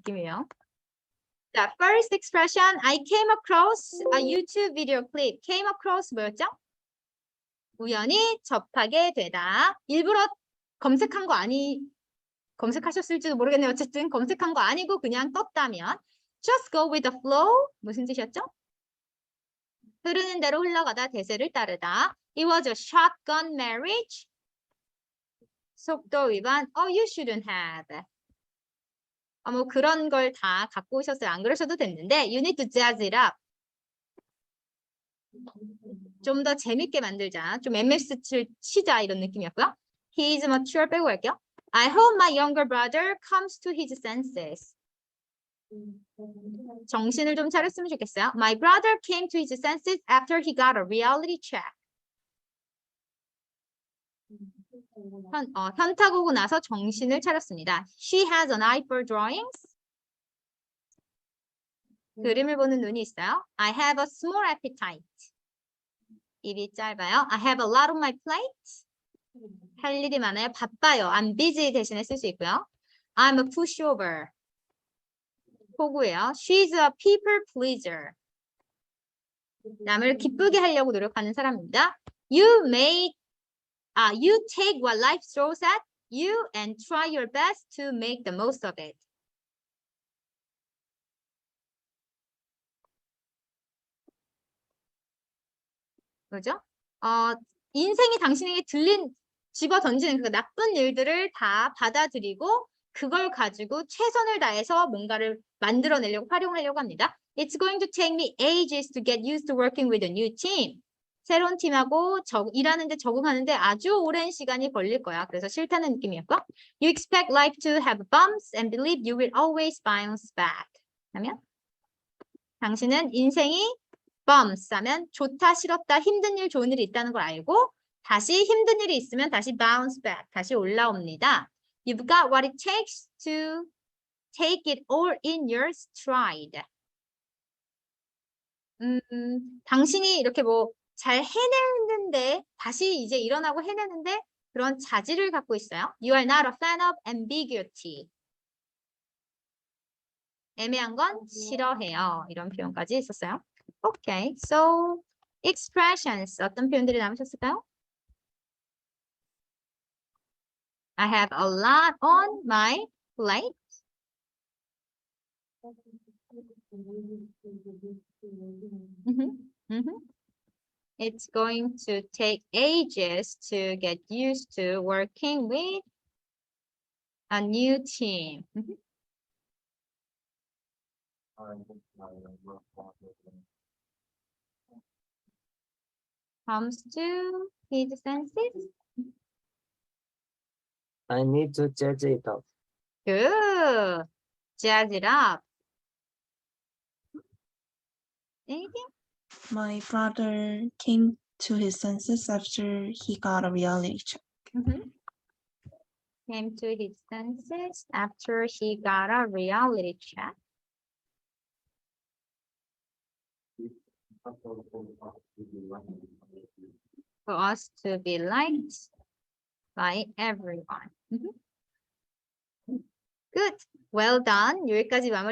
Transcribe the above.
느낌이에요. 자, first expression I came across a YouTube video clip. came across 뭐였죠? 우연히 접하게 되다. 일부러 검색한 거 아니 검색하셨을지도 모르겠네요. 어쨌든 검색한 거 아니고 그냥 떴다면 just go with the flow 무슨 뜻이었죠? 흐르는 대로 흘러가다 대세를 따르다. It was a shotgun marriage. 속도 위반. Oh, you shouldn't have. 어, 뭐 그런 걸 다 갖고 오셨어요. 안 그러셔도 됐는데 you need to jazz it up. 좀 더 재밌게 만들자. 좀 MS 칠 치자 이런 느낌이었고요. He is mature 빼고 갈게요. I hope my younger brother comes to his senses. 정신을 좀 차렸으면 좋겠어요. My brother came to his senses after he got a reality check. 현, 어, 현타 오고 나서 정신을 차렸습니다. She has an eye for drawings. 그림을 보는 눈이 있어요. I have a small appetite. 입이 짧아요. I have a lot on my plate. 할 일이 많아요. 바빠요. I'm busy 대신에 쓸 수 있고요. I'm a pushover. 호구예요. She's a people pleaser. 남을 기쁘게 하려고 노력하는 사람입니다. You make, 아, you take what life throws at you and try your best to make the most of it. 그죠? 어, 인생이 당신에게 들린 집어 던지는 그 나쁜 일들을 다 받아들이고 그걸 가지고 최선을 다해서 뭔가를 만들어내려고 활용하려고 합니다. It's going to take me ages to get used to working with a new team. 새로운 팀하고 적, 일하는데 적응하는데 아주 오랜 시간이 걸릴 거야. 그래서 싫다는 느낌이었고. You expect life to have bumps and believe you will always bounce back. 하면 당신은 인생이 bumps 하면 좋다, 싫었다, 힘든 일, 좋은 일이 있다는 걸 알고 다시 힘든 일이 있으면 다시 bounce back, 다시 올라옵니다. You've got what it takes to take it all in your stride. 음, 당신이 이렇게 뭐 잘 해내는데 다시 이제 일어나고 해내는데 그런 자질을 갖고 있어요. You are not a fan of ambiguity. 애매한 건 싫어해요. 이런 표현까지 있었어요. Okay, so expressions 어떤 표현들이 남으셨을까요? I have a lot on my plate. Mhm, mhm. It's going to take ages to get used to working with a new team. Mhm. Comes to his senses. I need to judge it up. Good. Jazz it up. Anything? My brother came to his senses after he got a reality check. Mhm. Came to his senses after he got a reality check. For us to be liked by everyone. Mhm. Good. Well done. 여기까지 마무리.